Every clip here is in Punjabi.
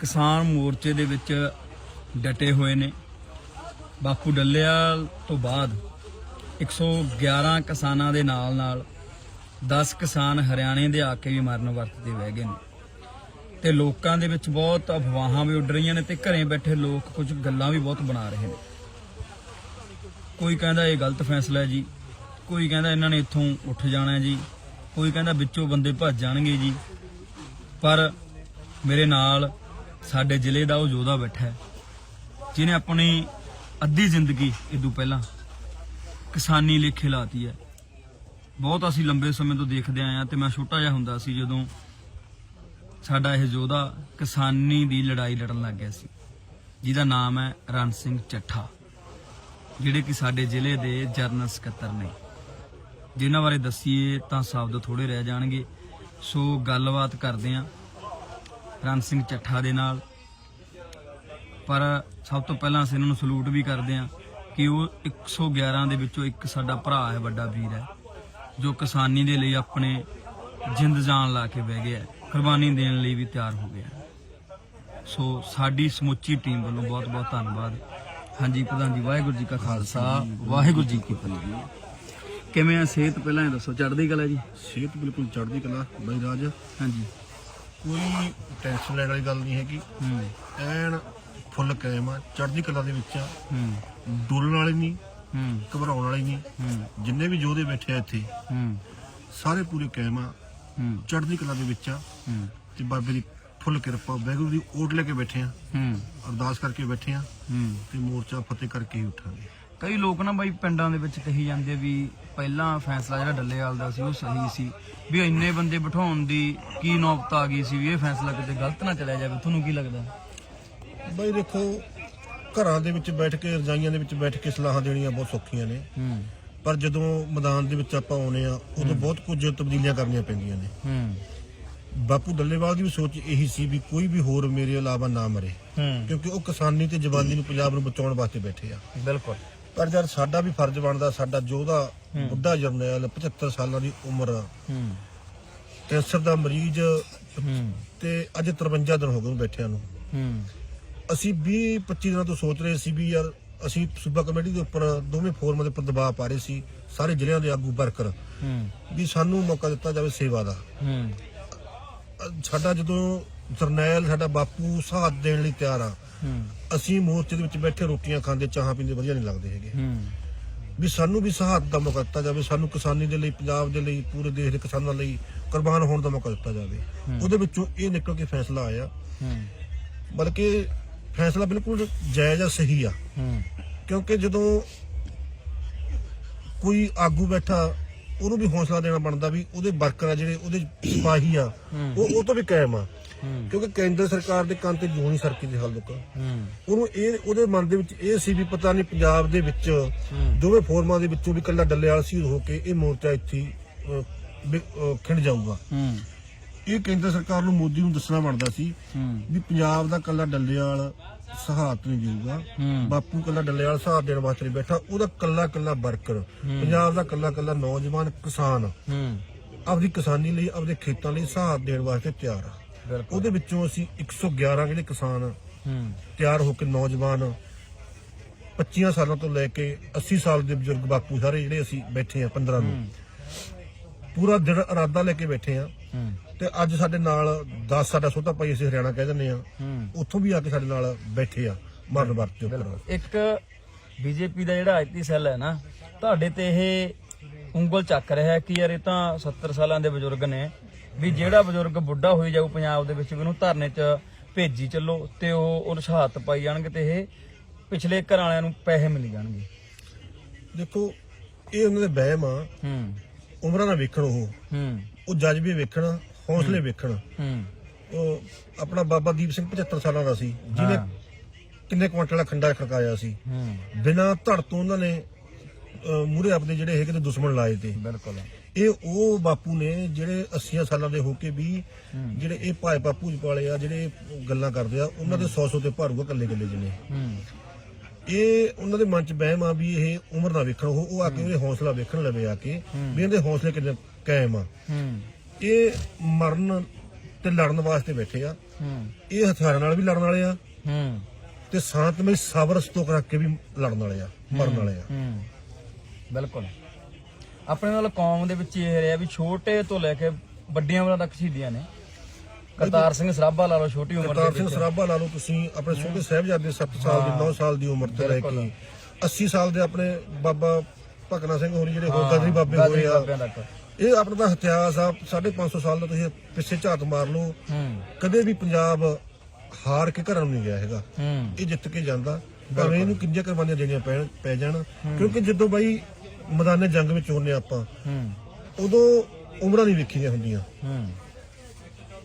ਕਿਸਾਨ ਮੋਰਚੇ ਦੇ ਵਿੱਚ ਡਟੇ ਹੋਏ ਨੇ। ਬਾਪੂ ਡੱਲੇਵਾਲ ਤੋਂ ਬਾਅਦ 111 ਕਿਸਾਨਾਂ ਦੇ ਨਾਲ ਨਾਲ 10 ਕਿਸਾਨ ਹਰਿਆਣੇ ਦੇ ਆ ਕੇ ਵੀ ਮਰਨ ਵਰਤਦੇ ਬਹਿ ਗਏ ਨੇ। ਤੇ ਲੋਕਾਂ ਦੇ ਵਿੱਚ ਬਹੁਤ ਅਫਵਾਹਾਂ ਵੀ ਉੱਡ ਰਹੀਆਂ ਨੇ ਤੇ ਘਰੇ ਬੈਠੇ ਲੋਕ ਕੁਝ ਗੱਲਾਂ ਵੀ ਬਹੁਤ ਬਣਾ ਰਹੇ ਨੇ। ਕੋਈ ਕਹਿੰਦਾ ਇਹ ਗਲਤ ਫੈਸਲਾ ਹੈ ਜੀ, ਕੋਈ ਕਹਿੰਦਾ ਇਹਨਾਂ ਨੇ ਇੱਥੋਂ ਉੱਠ ਜਾਣਾ ਜੀ, ਕੋਈ ਕਹਿੰਦਾ ਵਿੱਚੋਂ ਬੰਦੇ ਭੱਜ ਜਾਣਗੇ ਜੀ। ਪਰ ਮੇਰੇ ਨਾਲ ਸਾਡੇ ਜ਼ਿਲ੍ਹੇ ਦਾ ਉਹ ਯੋਧਾ ਬੈਠਾ ਹੈ, ਜਿਹਨੇ ਆਪਣੀ ਅੱਧੀ ਜ਼ਿੰਦਗੀ ਇਦੋਂ ਪਹਿਲਾਂ ਕਿਸਾਨੀ ਲਈ ਖਿਲਾਤੀ ਹੈ। ਬਹੁਤ ਅਸੀਂ ਲੰਬੇ ਸਮੇਂ ਤੋਂ ਦੇਖਦੇ ਆਏ ਆ ਤੇ ਮੈਂ ਛੋਟਾ ਜਿਹਾ ਹੁੰਦਾ ਸੀ ਜਦੋਂ ਸਾਡਾ ਇਹ ਯੋਧਾ ਕਿਸਾਨੀ ਦੀ ਲੜਾਈ ਲੜਨ ਲੱਗ ਗਿਆ ਸੀ, ਜਿਹਦਾ ਨਾਮ ਹੈ ਰਣ ਸਿੰਘ ਚੱਠਾ, ਜਿਹੜੇ ਕਿ ਸਾਡੇ ਜ਼ਿਲ੍ਹੇ ਦੇ ਜਰਨਲ ਸਕੱਤਰ ਨੇ। ਜਿਨ੍ਹਾਂ ਬਾਰੇ ਦੱਸੀਏ ਤਾਂ ਸ਼ਬਦ ਥੋੜੇ ਰਹਿ ਜਾਣਗੇ, ਸੋ ਗੱਲਬਾਤ ਕਰਦੇ ਆਂ ਰਣ ਸਿੰਘ ਚੱਠਾ ਦੇ ਨਾਲ। ਪਰ ਸਭ ਤੋਂ ਪਹਿਲਾਂ ਅਸੀਂ ਇਹਨਾਂ ਨੂੰ ਸਲੂਟ ਵੀ ਕਰਦੇ ਆਂ ਕਿ ਉਹ 111 ਦੇ ਵਿੱਚੋਂ ਇੱਕ ਸਾਡਾ ਭਰਾ ਹੈ ਵੱਡਾ ਵੀਰ ਹੈ ਜੋ ਕਿਸਾਨੀ ਦੇ ਲਈ ਆਪਣੇ ਜਿੰਦ ਜਾਨ ਲਾ ਕੇ ਬਹਿ ਗਿਆ ਹੈ, ਕੁਰਬਾਨੀ ਦੇਣ ਲਈ ਵੀ ਤਿਆਰ ਹੋ ਗਿਆ ਹੈ। ਸੋ ਸਾਡੀ ਸਮੁੱਚੀ ਟੀਮ ਵੱਲੋਂ ਬਹੁਤ ਬਹੁਤ ਧੰਨਵਾਦ। ਹਾਂਜੀ ਪ੍ਰਧਾਨ ਜੀ ਵਾਹਿਗੁਰੂ ਜੀ ਕਾ ਖਾਲਸਾ ਵਾਹਿਗੁਰੂ ਜੀ ਕੀ ਫਤਿਹ। ਕਿਵੇਂ ਆ ਸਿਹਤ? ਪਹਿਲਾਂ ਇਹ ਦੱਸੋ ਚੜ੍ਹਦੀ ਕਲਾ ਜੀ? ਸਿਹਤ ਬਿਲਕੁਲ ਚੜ੍ਹਦੀ ਕਲਾ ਬਾਈ ਰਾਜ। ਹਾਂਜੀ। ਕੋਈ ਟੈਨਸ਼ਨ ਲੈਣ ਵਾਲੀ ਗੱਲ ਨਹੀਂ ਹੈਗੀ। ਹੂੰ। ਐਨ ਫੁੱਲ ਕਾਇਮ ਆ ਚੜ੍ਹਦੀ ਕਲਾ ਦੇ ਵਿੱਚ ਆ। ਹੂੰ। ਡੋਲਣ ਵਾਲੀ ਨਹੀਂ ਹੂੰ। ਘਬਰਾਉਣ ਵਾਲੀ ਨਹੀਂ। ਹੂੰ। ਜਿੰਨੇ ਵੀ ਯੋਧੇ ਬੈਠੇ ਆ ਇੱਥੇ ਹੂੰ। ਸਾਰੇ ਪੂਰੇ ਕਾਇਮ ਆ। ਹੂੰ। ਚੜ੍ਹਦੀ ਕਲਾ ਦੇ ਵਿੱਚ ਆ। ਹੂੰ। ਤੇ ਬਾਬੇ ਦੀ ਫੁੱਲ ਕਿਰਪਾ ਵਾਹਿਗੁਰੂ ਦੀ ਓਟ ਲੈ ਕੇ ਬੈਠੇ ਆ। ਹੂੰ। ਅਰਦਾਸ ਕਰਕੇ ਬੈਠੇ ਆ। ਹੂੰ। ਤੇ ਮੋਰਚਾ ਫਤਿਹ ਕਰਕੇ ਹੀ ਉੱਠਾਂਗੇ। ਕਈ ਲੋਕ ਨਾ ਬਾਈ ਪਿੰਡਾਂ ਦੇ ਵਿੱਚ ਕਹੀ ਜਾਂਦੇ ਵੀ ਪਹਿਲਾਂ ਫੈਸਲਾ ਜਿਹੜਾ ਡੱਲੇਵਾਲ ਦਾ ਸੀ ਉਹ ਸਹੀ ਸੀ। ਵੀ ਇੰਨੇ ਬੰਦੇ ਬਿਠਾਉਣ ਦੀ ਕੀ ਨੌਬਤ ਆ ਗਈ ਸੀ ਵੀ ਇਹ ਫੈਸਲਾ ਕਿਤੇ ਗਲਤ ਨਾ ਚਲਿਆ ਜਾਵੇ। ਤੁਹਾਨੂੰ ਕੀ ਲੱਗਦਾ? ਬਾਈ ਦੇਖੋ ਘਰਾਂ ਦੇ ਵਿੱਚ ਬੈਠ ਕੇ ਰਜਾਈਆਂ ਦੇ ਵਿੱਚ ਬੈਠ ਕੇ ਸਲਾਹਾਂ ਦੇਣੀਆਂ ਬਹੁਤ ਸੌਖੀਆਂ ਨੇ। ਹੂੰ। ਪਰ ਜਦੋਂ ਮੈਦਾਨ ਦੇ ਵਿੱਚ ਆਪਾਂ ਆਉਨੇ ਆ ਉਦੋਂ ਬਹੁਤ ਕੁਝ ਤਬਦੀਲੀਆਂ ਕਰਨੀਆਂ ਪੈਂਦੀਆਂ ਨੇ। ਹੂੰ। ਬਾਪੂ ਡੱਲੇਵਾਲ ਦੀ ਵੀ ਸੋਚ ਇਹੀ ਸੀ ਵੀ ਕੋਈ ਵੀ ਹੋਰ ਮੇਰੇ ਇਲਾਵਾ ਨਾ ਮਰੇ। ਕਿਉਂਕਿ ਉਹ ਕਿਸਾਨੀ ਤੇ ਜਵਾਨੀ ਨੂੰ ਪੰਜਾਬ ਨੂੰ ਬਚਾਉਣ ਵਾਸਤੇ ਬੈਠੇ ਆ। ਬਿਲਕੁਲ। ਪਰ ਜਦ ਸਾਡਾ ਵੀ ਫਰਜ਼ ਬਣਦਾ ਸਾਡਾ ਯੋਧਾ ਬੁੱਢਾ ਜਰਨੈਲ 75 ਸਾਲਾਂ ਦੀ ਉਮਰ ਹੂੰ। ਕੈਂਸਰ ਦਾ ਮਰੀਜ਼ ਤੇ ਅੱਜ 53 ਦਿਨ ਹੋ ਗਏ ਬੈਠਿਆਂ ਨੂੰ। ਅਸੀਂ 20 25 ਦਿਨਾਂ ਤੋਂ ਸੋਚ ਰਹੇ ਸੀ ਵੀ ਯਾਰ ਅਸੀਂ ਸੂਬਾ ਕਮੇਟੀ ਦੇ ਉੱਪਰ ਦੋਵੇਂ ਫੋਰਮਾਂ ਦੇ ਉੱਪਰ ਦਬਾਅ ਪਾ ਰਹੇ ਸੀ ਸਾਰੇ ਜ਼ਿਲ੍ਹਿਆਂ ਦੇ ਆਗੂ ਵਰਕਰ। ਵੀ ਸਾਨੂੰ ਮੌਕਾ ਦਿੱਤਾ ਜਾਵੇ ਸੇਵਾ ਦਾ। ਸਾਡਾ ਜਦੋਂ ਜਰਨੈਲ ਸਾਡਾ ਬਾਪੂ ਸਾਥ ਦੇਣ ਲਈ ਤਿਆਰ ਆ ਅਸੀਂ ਮੋਰਚੇ ਦੇ ਵਿੱਚ ਬੈਠੇ ਰੋਟੀਆਂ ਖਾਂਦੇ ਚਾਹਾਂ ਪੀਂਦੇ ਵਧੀਆ ਨਹੀਂ ਲੱਗਦੇ ਹੈਗੇ। ਵੀ ਸਾਨੂੰ ਵੀ ਸਹਾਇਤ ਦਾ ਮੌਕਾ ਦਿੱਤਾ ਜਾਵੇ ਸਾਨੂੰ ਕਿਸਾਨੀ ਦੇ ਲਈ ਪੰਜਾਬ ਦੇ ਲਈ ਪੂਰੇ ਦੇਸ਼ ਦੇ ਕਿਸਾਨਾਂ ਲਈ ਕੁਰਬਾਨ ਹੋਣ ਦਾ ਮੌਕਾ ਦਿੱਤਾ ਜਾਵੇ। ਉਹਦੇ ਵਿੱਚੋਂ ਇਹ ਨਿਕਲ ਕੇ ਫੈਸਲਾ ਆਇਆ। ਬਲਕਿ ਫੈਸਲਾ ਬਿਲਕੁਲ ਜਾਇਜ਼ ਆ ਸਹੀ ਆ। ਕਿਉਂਕਿ ਜਦੋਂ ਕੋਈ ਆਗੂ ਬੈਠਾ ਉਹਨੂੰ ਵੀ ਹੌਸਲਾ ਦੇਣਾ ਬਣਦਾ ਵੀ ਉਹਦੇ ਵਰਕਰ ਆ ਜਿਹੜੇ ਉਹਦੇ ਸਿਪਾਹੀ ਆ ਉਹ ਉਹ ਤੋਂ ਵੀ ਕਾਇਮ ਆ। ਕਿਉਂਕਿ ਕੇਂਦਰ ਸਰਕਾਰ ਦੇ ਕੰਨ ਤੇ ਜੂੰ ਨਹੀਂ ਸਰਕੀ ਦੀ ਹਾਲ ਤੱਕ ਹੂੰ। ਉਹਨੂੰ ਇਹ ਉਹਦੇ ਮਨ ਦੇ ਵਿੱਚ ਇਹ ਸੀ ਵੀ ਪਤਾ ਨਹੀਂ ਪੰਜਾਬ ਦੇ ਵਿੱਚ ਦੋਵੇਂ ਫੋਰਮਾਂ ਦੇ ਵਿੱਚੋਂ ਵੀ ਕੱਲਾ ਡੱਲੇਵਾਲ ਸ਼ਹੀਦ ਹੋ ਕੇ ਇਹ ਮੋਰਚਾ ਇੱਥੇ ਖਿੰਡ ਜਾਊਗਾ। ਇਹ ਕੇਂਦਰ ਸਰਕਾਰ ਨੂੰ ਮੋਦੀ ਨੂੰ ਦੱਸਣਾ ਬਣਦਾ ਸੀ ਵੀ ਪੰਜਾਬ ਦਾ ਕੱਲਾ ਡੱਲੇਵਾਲ ਸਹਾਇਤ ਨਹੀਂ ਦੇਊਗਾ ਹੂੰ। ਬਾਪੂ ਕੱਲਾ ਡੱਲੇਵਾਲ ਸਹਾਇਤ ਦੇਣ ਵਾਸਤੇ ਬੈਠਾ ਉਹਦਾ ਕੱਲਾ ਕੱਲਾ ਵਰਕਰ ਪੰਜਾਬ ਦਾ ਕੱਲਾ ਕੱਲਾ ਨੌਜਵਾਨ ਕਿਸਾਨ ਆਪਦੀ ਕਿਸਾਨੀ ਲਈ ਆਪਦੇ ਖੇਤਾਂ ਲਈ ਸਹਾਇਤ ਦੇਣ ਵਾਸਤੇ ਤਿਆਰ ਆ। ਉਹਦੇ ਵਿੱਚੋਂ ਅਸੀਂ 111 ਜਿਹੜੇ ਕਿਸਾਨ ਹੂੰ। ਤਿਆਰ ਹੋ ਕੇ ਨੌਜਵਾਨ 25 ਸਾਲਾਂ ਤੋਂ ਲੈ ਕੇ 80 ਸਾਲ ਦੇ ਬਜ਼ੁਰਗ ਬਾਪੂ ਸਾਰੇ ਜਿਹੜੇ ਅਸੀਂ ਬੈਠੇ ਆ 15 ਨੂੰ। ਪੂਰਾ ਦਿਨ ਇਰਾਦਾ ਲੈ ਕੇ ਬੈਠੇ ਆ ਤੇ ਅੱਜ ਸਾਡੇ ਨਾਲ 10 ਸਾਡਾ ਸੋਤਾ ਭਾਈ ਅਸੀਂ ਹਰਿਆਣਾ ਕਹਿ ਦਿੰਦੇ ਆ ਉੱਥੋਂ ਵੀ ਆ ਕੇ ਸਾਡੇ ਨਾਲ ਬੈਠੇ ਆ ਮਰਨ ਵਰਤ ਉੱਪਰ। ਇੱਕ ਬੀਜੇਪੀ ਦਾ ਜਿਹੜਾ ਆਈਟੀ ਸੈੱਲ ਹੈ ਨਾ ਤੁਹਾਡੇ ਤੇ ਇਹ ਉਂਗਲ ਚੱਕ ਰਿਹਾ ਕਿ ਯਾਰ ਇਹ ਤਾਂ 70 ਸਾਲਾਂ ਦੇ ਬਜ਼ੁਰਗ ਨੇ। ਵੀ ਜਿਹੜਾ ਬਜ਼ੁਰਗ ਬੁੱਢਾ ਹੋਈ ਜਾਊ ਪੰਜਾਬ ਦੇ ਵਿੱਚ ਵੀ ਉਹਨੂੰ ਧਰਨੇ 'ਚ ਭੇਜੀ ਚੱਲੋ ਤੇ ਉਹ ਉਹ ਸ਼ਹਾਦਤ ਪਾਈ ਜਾਣਗੇ ਤੇ ਇਹ ਪਿਛਲੇ ਘਰ ਵਾਲਿਆਂ ਨੂੰ ਪੈਸੇ ਮਿਲ ਜਾਣਗੇ। ਦੇਖੋ ਇਹ ਉਹਨਾਂ ਦੇ ਵਹਿਮ ਆ। ਹੂੰ। ਉਮਰਾਂ ਨਾਲ ਵੇਖਣ ਉਹ। ਹੂੰ। ਉਹ ਜਜ਼ਬੇ ਵੇਖਣ ਹੌਸਲੇ ਵੇਖਣ। ਹੂੰ। ਉਹ ਆਪਣਾ ਬਾਬਾ ਦੀਪ ਸਿੰਘ 75 ਸਾਲਾਂ ਦਾ ਸੀ ਜਿਹਨੇ। ਕਿੰਨੇ ਕੁਆਂਟਲ ਦਾ ਖੰਡਾ ਖੜਕਾਇਆ ਸੀ। ਹੂੰ। ਬਿਨਾਂ ਧੜ ਤੋਂ ਉਹਨਾਂ ਨੇ ਮੂਰੇ ਆਪਣੇ ਜਿਹੜੇ ਹੈਗੇ ਤੇ ਦੁਸ਼ਮਣ ਲਾਏ ਤੇ। ਬਿਲਕੁਲ। ਇਹ ਉਹ ਬਾਪੂ ਨੇ ਜਿਹੜੇ 80 ਸਾਲਾਂ ਦੇ ਹੋ ਕੇ ਵੀ ਜਿਹੜੇ ਇਹ ਭਾਈ ਬਾਪੂ ਜੀ ਵਾਲੇ ਆ ਜਿਹੜੇ ਗੱਲਾਂ ਕਰਦੇ ਆ ਉਹਨਾਂ ਦੇ 100 100 ਤੇ ਭਾਰੂਗਾ ਕੱਲੇ ਕੱਲੇ ਜਿਹਨੇ ਹੂੰ। ਇਹ ਉਹਨਾਂ ਦੇ ਮਨ ਚ ਵਹਿਮ ਆ ਵੀ ਇਹ ਉਮਰ ਨਾ ਵੇਖਣ ਉਹ ਉਹ ਆ ਕੇ ਉਹਦੇ ਹੌਸਲਾ ਵੇਖਣ ਲਵੇ ਆ ਕੇ ਵੀ ਇਹਦੇ ਹੌਸਲੇ ਕਿੰਨੇ ਕਾਇਮ ਆ। ਇਹ ਮਰਨ ਤੇ ਲੜਨ ਵਾਸਤੇ ਬੈਠੇ ਆ। ਇਹ ਹਥਿਆਰਾਂ ਨਾਲ ਵੀ ਲੜਨ ਵਾਲੇ ਆ। ਤੇ ਸ਼ਾਂਤਮਈ ਸਬਰ ਸਤੋਕ ਰੱਖ ਕੇ ਵੀ ਲੜਨ ਵਾਲੇ ਆ ਮਰਨ ਵਾਲੇ ਆ। ਬਿਲਕੁਲ। ਆਪਣੇ ਨਾਲ ਕੌਮ ਦੇ ਵਿੱਚ ਇਹ ਰਿਹਾ ਵੀ ਛੋਟੇ ਤੋਂ ਲੈ ਕੇ ਵੱਡੀਆਂ ਉਮਰਾਂ ਤੱਕ ਸ਼ਹੀਦੀਆਂ ਨੇ। ਕਰਤਾਰ ਸਿੰਘ ਸਰਾਭਾ ਲਾ ਲਓ ਛੋਟੀ ਉਮਰ ਕਰਤਾਰ ਦੇ ਸਿੰਘ ਵਿੱਚ। ਸਰਾਭਾ ਲਾ ਲਓ ਤੁਸੀਂ ਆਪਣੇ ਛੋਟੇ ਸਾਹਿਬਜ਼ਾਦੇ 7 ਸਾਲ ਦੀ 9 ਸਾਲ ਦੀ ਉਮਰ ਤੋਂ ਲੈ ਕੇ 80 ਸਾਲ ਦੇ ਆਪਣੇ ਬਾਬਾ ਭਕਨਾ ਸਿੰਘ ਹੋਰੀ ਜਿਹੜੇ ਹੋਰ ਗਦਰੀ ਬਾਬੇ ਹੋਏ ਆ। ਬਾਬਿਆਂ ਤੱਕ। ਇਹ ਆਪਣਾ ਦਾ ਇਤਿਹਾਸ ਆ 550 ਸਾਲ ਦਾ ਤੁਸੀਂ ਪਿੱਛੇ ਝਾਤ ਮਾਰ ਲਓ। ਹੂੰ। ਕਦੇ ਵੀ ਪੰਜਾਬ ਹਾਰ ਕੇ ਘਰਾਂ ਨੂੰ ਨਹੀਂ ਗਿਆ ਹੈਗਾ। ਹੂੰ। ਇਹ ਜਿੱਤ ਕੇ ਜਾਂਦਾ। ਭਾਵੇਂ ਇਹਨੂੰ ਕਿੰਨੀਆਂ ਕੁਰਬਾਨੀਆਂ ਦੇਣੀਆਂ ਪੈਣ ਪੈ ਜਾਣ। ਕਿਉਂਕਿ ਜਦੋਂ ਬਾਈ ਮੈਦਾਨੇ ਜੰਗ ਵਿੱਚ ਹੁੰਨੇ ਆਪਾਂ। ਹੂੰ। ਉਦੋਂ ਉਮਰਾਂ ਨਹੀਂ ਵੇਖੀਆਂ ਹੁੰਦੀਆਂ। ਹੂੰ।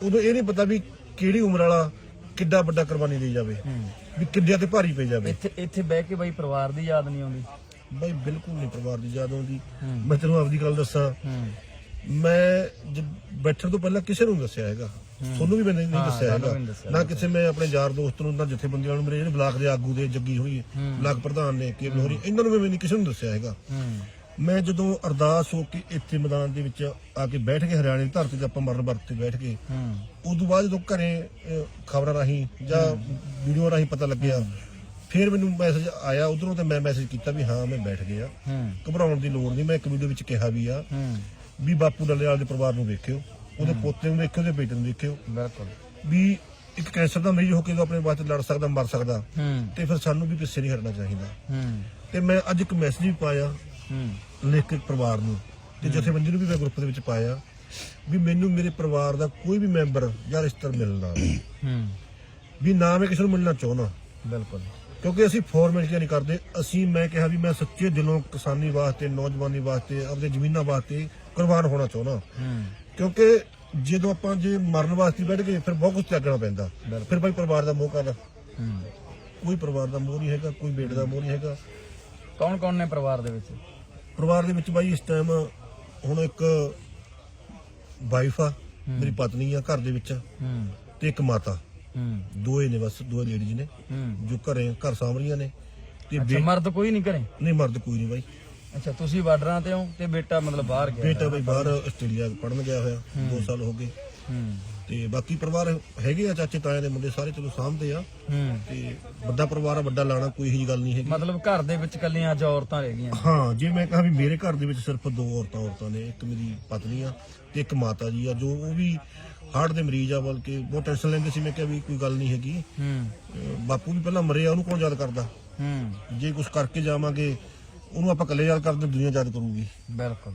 ਉਦੋਂ ਇਹ ਨਹੀਂ ਪਤਾ ਵੀ ਕਿਹੜੀ ਉਮਰ ਵਾਲਾ ਕਿੱਡਾ ਵੱਡਾ ਕੁਰਬਾਨੀ ਦੇ ਜਾਵੇ ਵੀ ਕਿੱਡਿਆਂ ਤੇ ਭਾਰੀ ਪੈ ਜਾਵੇ। ਇੱਥੇ ਇੱਥੇ ਬਹਿ ਕੇ ਬਾਈ ਪਰਿਵਾਰ ਦੀ ਯਾਦ ਨਹੀਂ ਆਉਂਦੀ। ਬਾਈ ਬਿਲਕੁਲ ਨਹੀਂ ਪਰਿਵਾਰ ਦੀ ਯਾਦ ਆਉਂਦੀ। ਮੈਂ ਤੈਨੂੰ ਆਪਦੀ ਗੱਲ ਦੱਸਾਂ। ਹੂੰ। ਮੈਂ ਜਦ ਬੈਠਣ ਤੋਂ ਪਹਿਲਾਂ ਕਿਸੇ ਨੀ ਦੱਸਿਆ ਹੈਗਾ। ਤੁਹਾਨੂੰ ਵੀ ਮੈਂ ਨਹੀਂ ਨਹੀਂ ਦੱਸਿਆ ਹੈਗਾ। ਨਾ ਕਿਸੇ ਮੈਂ ਆਪਣੇ ਯਾਰ ਦੋਸਤ ਨੂੰ ਨਾ ਜਥੇਬੰਦੀਆਂ ਨੂੰ ਮੇਰੇ ਜਿਹੜੇ ਬਲਾਕ ਦੇ ਆਗੂ ਦੇ ਜੱਗੀ ਹੋਈ ਬਲਾਕ ਪ੍ਰਧਾਨ ਨੇ ਕੇਵਲ ਹੋਰੀ ਇਹਨਾਂ ਨੂੰ ਵੀ ਮੈਂ ਨਹੀਂ ਕਿਸੇ ਨੂੰ ਦੱਸਿਆ ਹੈਗਾ। ਮੈਂ ਜਦੋਂ ਅਰਦਾਸ ਹੋ ਕੇ ਇੱਥੇ ਮੈਦਾਨ ਦੇ ਵਿੱਚ ਆ ਕੇ ਬੈਠ ਕੇ ਹਰਿਆਣੇ ਦੀ ਧਰਤੀ ਤੇ ਆਪਾਂ ਮਰਨ ਵਰਤ ਤੇ ਬੈਠ ਕੇ ਹੂੰ। ਉਦੋਂ ਬਾਅਦ ਜਦੋਂ ਘਰੇ ਖਬਰਾਂ ਰਾਹੀਂ ਜਾਂ ਵੀਡੀਓ ਰਾਹੀਂ ਪਤਾ ਲੱਗਿਆ ਫਿਰ ਮੈਨੂੰ ਮੈਸੇਜ ਆਇਆ ਉਧਰੋਂ ਤੇ ਮੈਂ ਮੈਸੇਜ ਕੀਤਾ ਵੀ ਹਾਂ ਮੈਂ ਬੈਠ ਗਿਆ। ਘਬਰਾਉਣ ਦੀ ਲੋੜ ਨਹੀਂ ਮੈਂ ਇੱਕ ਵੀਡੀਓ ਵਿੱਚ ਕਿਹਾ ਵੀ ਆ ਵੀ ਬਾਪੂ ਡੱਲੇਵਾਲ ਦੇ ਪਰਿਵਾਰ ਨੂੰ ਵੇਖਿਓ। ਉਹਦੇ ਪੋਤੇ ਨੂੰ ਵੇਖਿਓ ਉਹਦੇ ਬੇਟੇ ਨੂੰ ਵੇਖਿਓ ਬਿਲਕੁਲ। ਵੀ ਇੱਕ ਕੈਂਸਰ ਦਾ ਮਰੀਜ਼ ਹੋ ਕੇ ਜਦੋਂ ਆਪਣੇ ਵਾਸਤੇ ਲੜ ਸਕਦਾ ਮਰ ਸਕਦਾ। ਹੂੰ। ਤੇ ਫਿਰ ਸਾਨੂੰ ਵੀ ਪਿੱਛੇ ਨਹੀਂ ਹਟਣਾ ਚਾਹੀਦਾ। ਹੂੰ। ਤੇ ਮੈਂ ਅੱਜ ਇੱਕ ਮੈਸੇਜ ਵੀ ਪਾਇਆ ਹੂੰ। ਲਿਖ ਕੇ ਪਰਿਵਾਰ ਨੂੰ ਤੇ ਜਥੇਬੰਦੀ ਨੂੰ ਵੀ ਮੈਂ ਗਰੁੱਪ ਦੇ ਵਿੱਚ ਪਾਇਆ ਵੀ ਮੈਨੂੰ ਮੇਰੇ ਪਰਿਵਾਰ ਦਾ ਕੋਈ ਵੀ ਮੈਂਬਰ ਜਾਂ ਰਿਸ਼ਤੇਦਾਰ ਮਿਲਣਾ ਹੂੰ। ਵੀ ਨਾ ਮੈਂ ਕਿਸੇ ਨੂੰ ਮਿਲਣਾ ਚਾਹੁੰਦਾ। ਬਿਲਕੁਲ। ਕਿਉਂਕਿ ਅਸੀਂ ਫਾਰਮੈਲਿਟੀਆਂ ਨਹੀਂ ਕਰਦੇ। ਅਸੀਂ ਮੈਂ ਕਿਹਾ ਵੀ ਮੈਂ ਸੱਚੇ ਦਿਲੋਂ ਕਿਸਾਨੀ ਵਾਸਤੇ ਨੌਜਵਾਨੀ ਵਾਸਤੇ ਆਪਦੇ ਜ਼ਮੀਨਾਂ ਵਾਸਤੇ ਕੁਰਬਾਨ ਹੋਣਾ ਚਾਹੁੰਦਾ। ਹੂੰ। ਕਿਉਂਕਿ ਜਦੋਂ ਆਪਾਂ ਜੇ ਮਰਨ ਵਾਸਤੇ ਬੈਠ ਗਏ ਫਿਰ ਬਹੁਤ ਕੁਝ ਤਿਆਗਣਾ ਪੈਂਦਾ। ਫਿਰ ਭਾਈ ਪਰਿਵਾਰ ਦਾ ਮੋਹ ਕਰਦਾ ਕੋਈ ਪਰਿਵਾਰ ਦਾ ਮੋਹ ਨਹੀਂ ਹੈਗਾ ਕੋਈ ਬੇਟੇ ਦਾ ਮੋਹ ਨਹੀਂ ਹੈਗਾ। ਕੌਣ ਕੌਣ ਨੇ ਪਰਿਵਾਰ ਦੇ ਵਿੱਚ? ਪਰਿਵਾਰ ਦੇ ਵਿੱਚ ਬਾਈ ਇਸ ਟਾਈਮ ਹੁਣ ਇੱਕ ਵਾਈਫ ਆ ਮੇਰੀ ਪਤਨੀ ਆ ਘਰ ਦੇ ਵਿੱਚ ਤੇ ਇੱਕ ਮਾਤਾ। ਦੋਏ ਨੇ ਬਸ ਦੋ ਲੇਡੀਜ਼ ਨੇ। ਜੋ ਘਰੇ ਘਰ ਸਾਂਭ ਰਹੀਆਂ ਨੇ। ਤੇ ਮਰਦ ਕੋਈ ਨਹੀਂ ਘਰੇ? ਨਹੀਂ ਮਰਦ ਕੋਈ ਨਹੀਂ ਬਾਈ। ਅੱਛਾ ਤੁਸੀਂ ਬਾਰਡਰਾਂ ਤੇ ਹੋ ਤੇ ਬੇਟਾ ਮਤਲਬ ਬਾਹਰ ਗਿਆ ਬੇਟਾ ਬਈ ਬਾਹਰ ਆਸਟ੍ਰੇਲੀਆ ਪੜਨ ਗਿਆ ਹੋਇਆ 2 ਸਾਲ ਹੋ ਗਏ। ਹੂੰ। ਤੇ ਬਾਕੀ ਪਰਿਵਾਰ ਹੈਗੇ ਆ ਚਾਚੇ ਤਾਏ ਦੇ ਮੁੰਡੇ ਸਾਰੇ ਚਲੋ ਸਾਂਭਦੇ ਆ। ਹੂੰ। ਤੇ ਵੱਡਾ ਪਰਿਵਾਰ ਆ ਵੱਡਾ ਲਾਣਾ ਕੋਈ ਇਹੀ ਗੱਲ ਨਹੀਂ ਹੈਗੀ। ਮਤਲਬ ਘਰ ਦੇ ਵਿੱਚ ਕੱਲੀਆਂ ਅੱਜ ਔਰਤਾਂ ਰਹਿ ਗਈਆਂ? ਹਾਂ ਜੇ ਮੈਂ ਕਹਾਂ ਵੀ ਮੇਰੇ ਘਰ ਦੇ ਵਿੱਚ ਸਿਰਫ ਦੋ ਔਰਤਾਂ ਔਰਤਾਂ ਨੇ ਇੱਕ ਮੇਰੀ ਪਤਨੀ ਆ ਤੇ ਇੱਕ ਮਾਤਾ ਜੀ ਆ ਜੋ ਉਹ ਵੀ ਹਾਰਟ ਦੇ ਮਰੀਜ਼ ਆ ਬਲਕਿ ਬਹੁਤ ਟੈਨਸ਼ਨ ਲੈਂਦੇ ਸੀ ਮੈਂ ਕਿਹਾ ਵੀ ਕੋਈ ਗੱਲ ਨਹੀਂ ਹੈਗੀ। ਹੂੰ। ਬਾਪੂ ਵੀ ਪਹਿਲਾਂ ਮਰੇ ਆ ਉਹਨੂੰ ਕੌਣ ਯਾਦ ਕਰਦਾ? ਹੂੰ। ਜੇ ਕੁਝ ਕਰਕੇ ਜਾਵਾਂਗੇ ਉਹਨੂੰ ਆਪਾਂ ਇਕੱਲੇ ਯਾਦ ਕਰਦੇ ਦੁਨੀਆ ਯਾਦ ਕਰੂਗੀ। ਬਿਲਕੁਲ।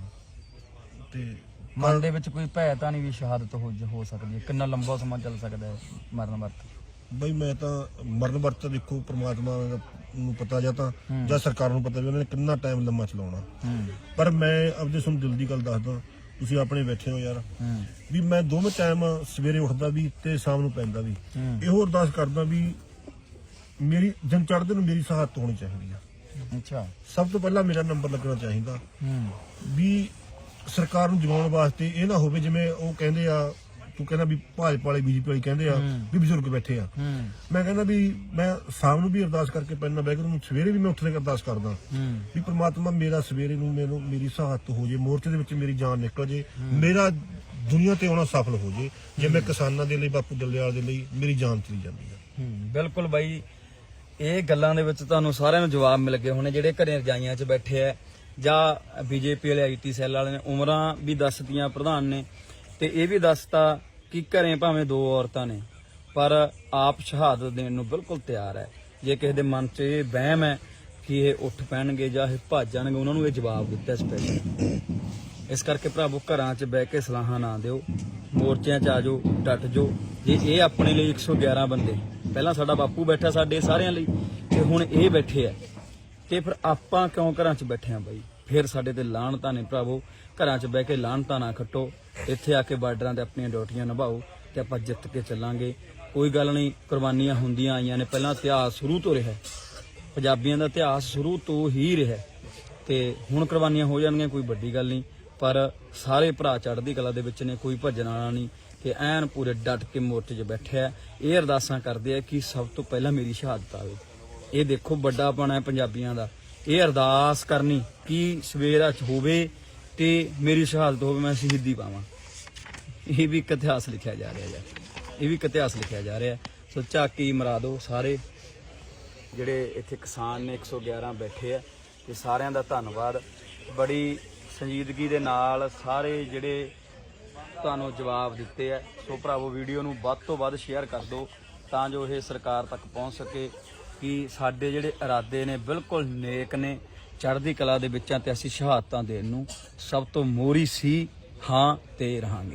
ਤੇ ਮਨ ਦੇ ਵਿੱਚ ਕੋਈ ਭੈ ਤਾਂ ਨਹੀਂ ਵੀ ਸ਼ਹਾਦਤ ਹੋ ਹੋ ਸਕਦੀ ਹੈ। ਕਿੰਨਾ ਲੰਬਾ ਸਮਾਂ ਚੱਲ ਸਕਦਾ ਹੈ ਮਰਨ ਵਰਤ। ਬਈ ਮੈਂ ਤਾਂ ਮਰਨ ਵਰਤ ਦੇਖੋ ਪ੍ਰਮਾਤਮਾ ਨੂੰ ਪਤਾ ਜਾਂ ਤਾਂ ਜਾਂ ਸਰਕਾਰ ਨੂੰ ਪਤਾ ਵੀ ਉਹਨਾਂ ਨੇ ਕਿੰਨਾ ਟਾਈਮ ਲੰਮਾ ਚਲਾਉਣਾ। ਹੂੰ। ਪਰ ਮੈਂ ਆਪਦੇ ਤੁਹਾਨੂੰ ਦਿਲ ਦੀ ਗੱਲ ਦੱਸਦਾ ਤੁਸੀਂ ਆਪਣੇ ਬੈਠੇ ਹੋ ਯਾਰ। ਹੂੰ। ਵੀ ਮੈਂ ਦੋਵੇਂ ਟਾਈਮ ਸਵੇਰੇ ਉੱਠਦਾ ਵੀ ਤੇ ਸ਼ਾਮ ਨੂੰ ਪੈਂਦਾ ਵੀ। ਹੂੰ। ਇਹੋ ਅਰਦਾਸ ਕਰਦਾ ਵੀ ਮੇਰੀ ਦਿਨ ਚੜ੍ਹਦੇ ਨੂੰ ਮੇਰੀ ਸਹਾਇਤਾ ਹੋਣੀ ਚਾਹੀਦੀ ਆ। ਅੱਛਾ। ਸਭ ਤੋਂ ਪਹਿਲਾਂ ਮੇਰਾ ਨੰਬਰ ਲੱਗਣਾ ਚਾਹੀਦਾ। ਹੂੰ। ਵੀ ਸਰਕਾਰ ਨੂੰ ਜਗਾਉਣ ਵਾਸਤੇ ਇਹ ਨਾ ਹੋਵੇ ਜਿਵੇਂ ਉਹ ਕਹਿੰਦੇ ਆ ਤੂੰ ਕਹਿੰਦਾ ਵੀ ਭਾਜਪਾ ਵਾਲੇ ਬੀਜੇਪੀ ਵਾਲੇ ਕਹਿੰਦੇ ਆ ਵੀ ਬਜ਼ੁਰਗ ਬੈਠੇ ਆ। ਹੂੰ। ਮੈਂ ਕਹਿੰਦਾ ਵੀ ਮੈਂ ਸ਼ਾਮ ਨੂੰ ਵੀ ਅਰਦਾਸ ਕਰਕੇ ਪੈਣਾ ਬੈਗਰੂ ਨੂੰ ਸਵੇਰੇ ਵੀ ਮੈਂ ਉੱਠ ਕੇ ਅਰਦਾਸ ਕਰਦਾ। ਵੀ ਪ੍ਰਮਾਤਮਾ ਮੇਰਾ ਸਵੇਰੇ ਨੂੰ ਮੈਨੂੰ ਮੇਰੀ ਸਹਾਇਤ ਹੋ ਜੇ ਮੋਰਚੇ ਦੇ ਵਿੱਚ ਮੇਰੀ ਜਾਨ ਨਿਕਲ ਜੇ ਮੇਰਾ ਦੁਨੀਆ ਤੇ ਆਉਣਾ ਸਫਲ ਹੋ ਜੇ ਜੇ ਮੈਂ ਕਿਸਾਨਾਂ ਦੇ ਲਈ ਬਾਪੂ ਡੱਲੇਵਾਲ ਦੇ ਲਈ ਮੇਰੀ ਜਾਨ ਚਲੀ ਜਾਂਦੀ ਆ। ਹੂੰ ਬਿਲਕੁਲ ਬਾਈ। ਇਹ ਗੱਲਾਂ ਦੇ ਵਿੱਚ ਤੁਹਾਨੂੰ ਸਾਰਿਆਂ ਨੂੰ ਜਵਾਬ ਮਿਲ ਗਏ ਹੋਣੇ, ਜਿਹੜੇ ਘਰੇ ਰਜਾਈਆਂ 'ਚ ਬੈਠੇ ਆ ਜਾਂ ਬੀਜੇਪੀ ਵਾਲੇ ਆਈਟੀ ਸੈੱਲ ਵਾਲੇ ਨੇ, ਉਮਰਾਂ ਵੀ ਦੱਸਤੀਆਂ ਪ੍ਰਧਾਨ ਨੇ ਤੇ ਇਹ ਵੀ ਦੱਸਤਾ ਕਿ ਘਰੇ ਭਾਵੇਂ ਦੋ ਔਰਤਾਂ ਨੇ, ਪਰ ਆਪ ਸ਼ਹਾਦਤ ਦੇਣ ਨੂੰ ਬਿਲਕੁਲ ਤਿਆਰ ਹੈ। ਜੇ ਕਿਸੇ ਦੇ ਮਨ 'ਚ ਇਹ ਵਹਿਮ ਹੈ ਕਿ ਇਹ ਉੱਠ ਪੈਣਗੇ ਜਾਂ ਇਹ ਭੱਜ ਜਾਣਗੇ, ਉਹਨਾਂ ਨੂੰ ਇਹ ਜਵਾਬ ਦਿੱਤਾ ਸਪੈਸ਼ਲ ਇਸ ਕਰਕੇ ਭਰਾਵੋ, ਘਰਾਂ 'ਚ ਬਹਿ ਕੇ ਸਲਾਹਾਂ ਨਾ ਦਿਓ, ਮੋਰਚਿਆਂ 'ਚ ਆ ਜਾਓ, ਡਟ ਜਾਓ। ਜੇ ਇਹ ਆਪਣੇ ਲਈ 111 ਬੰਦੇ ਪਹਿਲਾਂ ਸਾਡਾ ਬਾਪੂ ਬੈਠਾ ਸਾਡੇ ਸਾਰਿਆਂ ਲਈ ਤੇ ਹੁਣ ਇਹ ਬੈਠੇ ਆ। ਤੇ ਫਿਰ ਆਪਾਂ ਕਿਉਂ ਘਰਾਂ 'ਚ ਬੈਠੇ ਆ ਬਾਈ? ਫਿਰ ਸਾਡੇ ਤੇ ਲਾਹਣਤਾਂ ਨੇ ਭਰਾਵੋ। ਘਰਾਂ 'ਚ ਬਹਿ ਕੇ ਲਾਹਣਤਾਂ ਨਾ ਖੱਟੋ। ਇੱਥੇ ਆ ਕੇ ਬਾਰਡਰਾਂ ਤੇ ਆਪਣੀਆਂ ਡਿਊਟੀਆਂ ਨਿਭਾਓ ਤੇ ਆਪਾਂ ਜਿੱਤ ਕੇ ਚੱਲਾਂਗੇ। ਕੋਈ ਗੱਲ ਨਹੀਂ, ਕੁਰਬਾਨੀਆਂ ਹੁੰਦੀਆਂ ਆਈਆਂ ਨੇ। ਪਹਿਲਾਂ ਇਤਿਹਾਸ ਸ਼ੁਰੂ ਤੋਂ ਰਿਹਾ। ਪੰਜਾਬੀਆਂ ਦਾ ਇਤਿਹਾਸ ਸ਼ੁਰੂ ਤੋਂ ਹੀ ਰਿਹਾ। ਹੈ। ਤੇ ਹੁਣ ਕੁਰਬਾਨੀਆਂ ਹੋ ਜਾਣਗੀਆਂ, ਕੋਈ ਵੱਡੀ ਗੱਲ ਨਹੀਂ। ਪਰ ਸਾਰੇ ਭਰਾ ਚੜ੍ਹਦੀ ਕਲਾ ਦੇ ਵਿੱਚ ਨੇ, ਕੋਈ ਭੱਜਣ ਵਾਲਾ ਨਹੀਂ। ਕਿ ਐਨ ਪੂਰੇ ਡਟ ਕੇ ਮੋਰਚੇ 'ਚ ਬੈਠਿਆ ਇਹ ਅਰਦਾਸਾਂ ਕਰਦੇ ਆ ਕਿ ਸਭ ਤੋਂ ਪਹਿਲਾਂ ਮੇਰੀ ਸ਼ਹਾਦਤ ਆਵੇ। ਇਹ ਦੇਖੋ ਵੱਡਾ ਪਣਾ ਹੈ ਪੰਜਾਬੀਆਂ ਦਾ। ਇਹ ਅਰਦਾਸ ਕਰਨੀ ਕਿ ਸਵੇਰਾ ਚ ਹੋਵੇ ਤੇ ਮੇਰੀ ਸ਼ਹਾਦਤ ਹੋਵੇ, ਮੈਂ ਸ਼ਹੀਦੀ ਪਾਵਾਂ। ਇਹ ਵੀ ਇੱਕ ਇਤਿਹਾਸ ਲਿਖਿਆ ਜਾ ਰਿਹਾ ਹੈ। ਇਹ ਵੀ ਇੱਕ ਇਤਿਹਾਸ ਲਿਖਿਆ ਜਾ ਰਿਹਾ ਹੈ। ਸੋ ਝਾਕੀ ਮਰਾਦੋ ਸਾਰੇ ਜਿਹੜੇ ਇੱਥੇ ਕਿਸਾਨ ਨੇ 111 ਬੈਠੇ ਆ, ਤੇ ਸਾਰਿਆਂ ਦਾ ਧੰਨਵਾਦ। ਬੜੀ ਸੰਜੀਦਗੀ ਦੇ ਨਾਲ ਸਾਰੇ ਜਿਹੜੇ ਤੁਹਾਨੂੰ ਜਵਾਬ ਦਿੱਤੇ ਆ। ਸੋ ਭਰਾਵੋ, ਵੀਡੀਓ ਨੂੰ ਵੱਧ ਤੋਂ ਵੱਧ ਸ਼ੇਅਰ ਕਰ ਦਿਓ ਤਾਂ ਜੋ ਇਹ ਸਰਕਾਰ ਤੱਕ ਪਹੁੰਚ ਸਕੇ ਕਿ ਸਾਡੇ ਜਿਹੜੇ ਇਰਾਦੇ ਨੇ, ਬਿਲਕੁਲ ਨੇਕ ਨੇ। ਚੜ੍ਹਦੀ ਕਲਾ ਦੇ ਵਿੱਚ ਆ ਤੇ ਅਸੀਂ ਸ਼ਹਾਦਤਾਂ ਦੇਣ ਨੂੰ ਸਭ ਤੋਂ ਮੋਰੀ ਸੀ, ਹਾਂ ਤੇ ਰਹਾਂਗੇ।